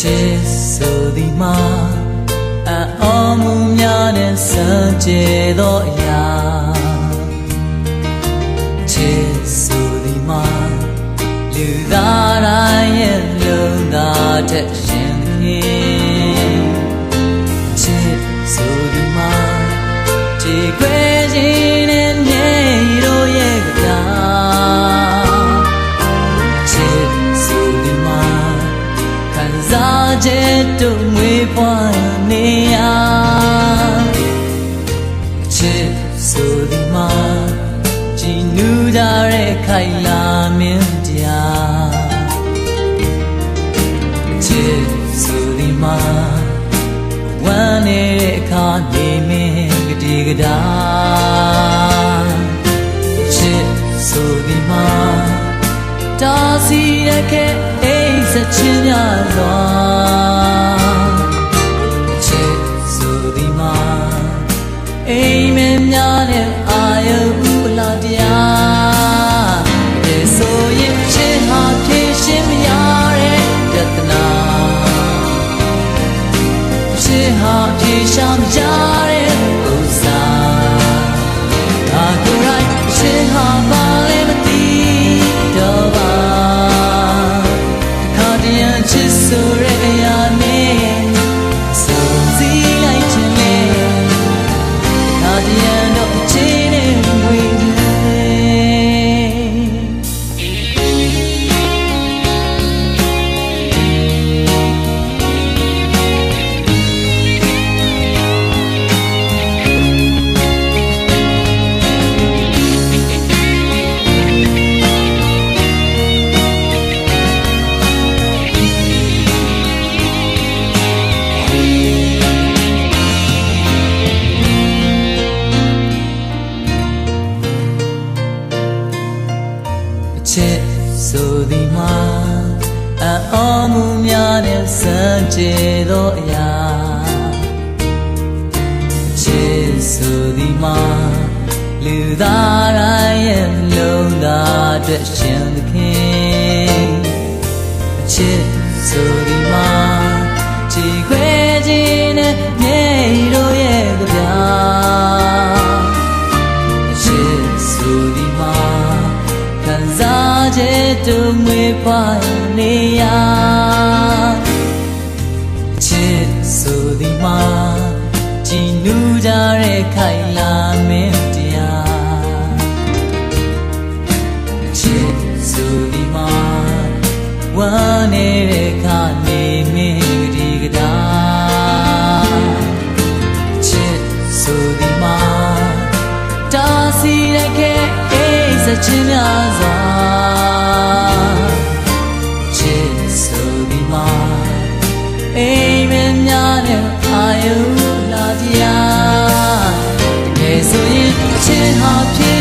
ချစ်ဆိုသည်မှာအံ့ဩမှုများနဲ့စံကြယ်သောအရာ က်တို့မွေးဖွားနေရချစ်ဆိုဒီမှာကြည်နူးကြတဲ့ခိုင်လာမင်းတရားချစ်ဆိုဒီမှာဝမ်းနေတဲ့အခါနေမင်းကတိကတာချစ်ဆိုဒီမှာတာစီရခဲ့ စ်ဟာဖြည့်ရှာမကြ ချစ်ဆိုသည်မှာအံ့ဩမှုများနဲ့စံကြယ်သောအရာအချစ်ဆိုသည်မှာလူသားတိုင်းရဲ့လုံးသားအတွက်ရှင်သခင်အချစ်ဆိုသည်မှာ တို့မွေးဖွားနေရချစ်ဆိုဒီမှာကြည်နူးကြတဲ့ခိုင်လာမင်းတရားချစ်ဆိုဒီမှာဝမ်းနေတဲ့ခါနေမင်းဒီကတာချစ်ဆိုဒီမှာတာစီရခဲ့အိမ်စချင်များစွာ များနဲ့အာယုလာတရားတကယ်ဆိုရင်ချစ်ဟာဖြစ်